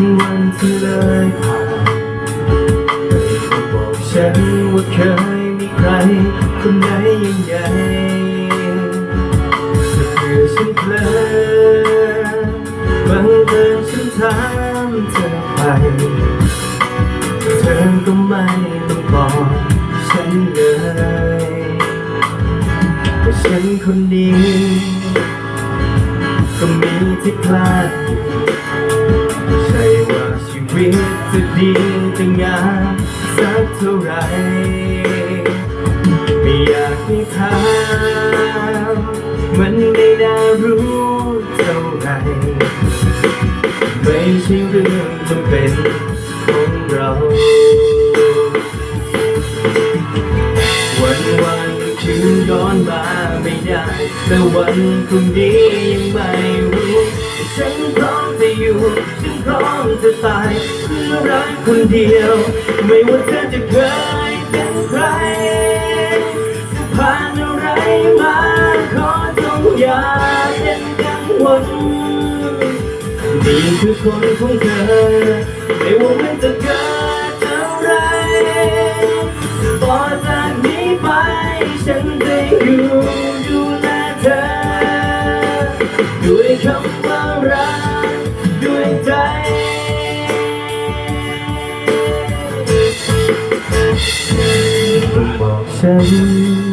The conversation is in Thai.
ถึงวันที่เลยผ่านแต่ก็บอกฉันว่าเคยมีใคร คนไหนยังไงแต่เพื่อฉันเพลอบังเอิญฉันถามเธอไปเธอก็ไม่ต้องบอกฉันเลยว่าฉันคนนี้ ก็มีที่พลาดอยู่ จะดีจะงามสักเท่าไรไม่อยากให้ถามมันไม่น่ารู้เท่าไหรไม่ใช่เรื่องจำเป็นของเราวันวันคืนย้อนมาไม่ได้แต่วันพรุ่งนี้ยังไม่รู้ จะตายเพื่อรักคนเดียว ไม่ว่าเธอจะเคยเป็นใครจะผ่านอะไรมาขอจงอย่าเป็นกังวลนี่คือคนของเธอ ไม่ว่ามันจะเกิดอะไรต่อจากนี้ไป ฉันจะอยู่ดูแลเธอ ด้วยคำว่า บอกฉัน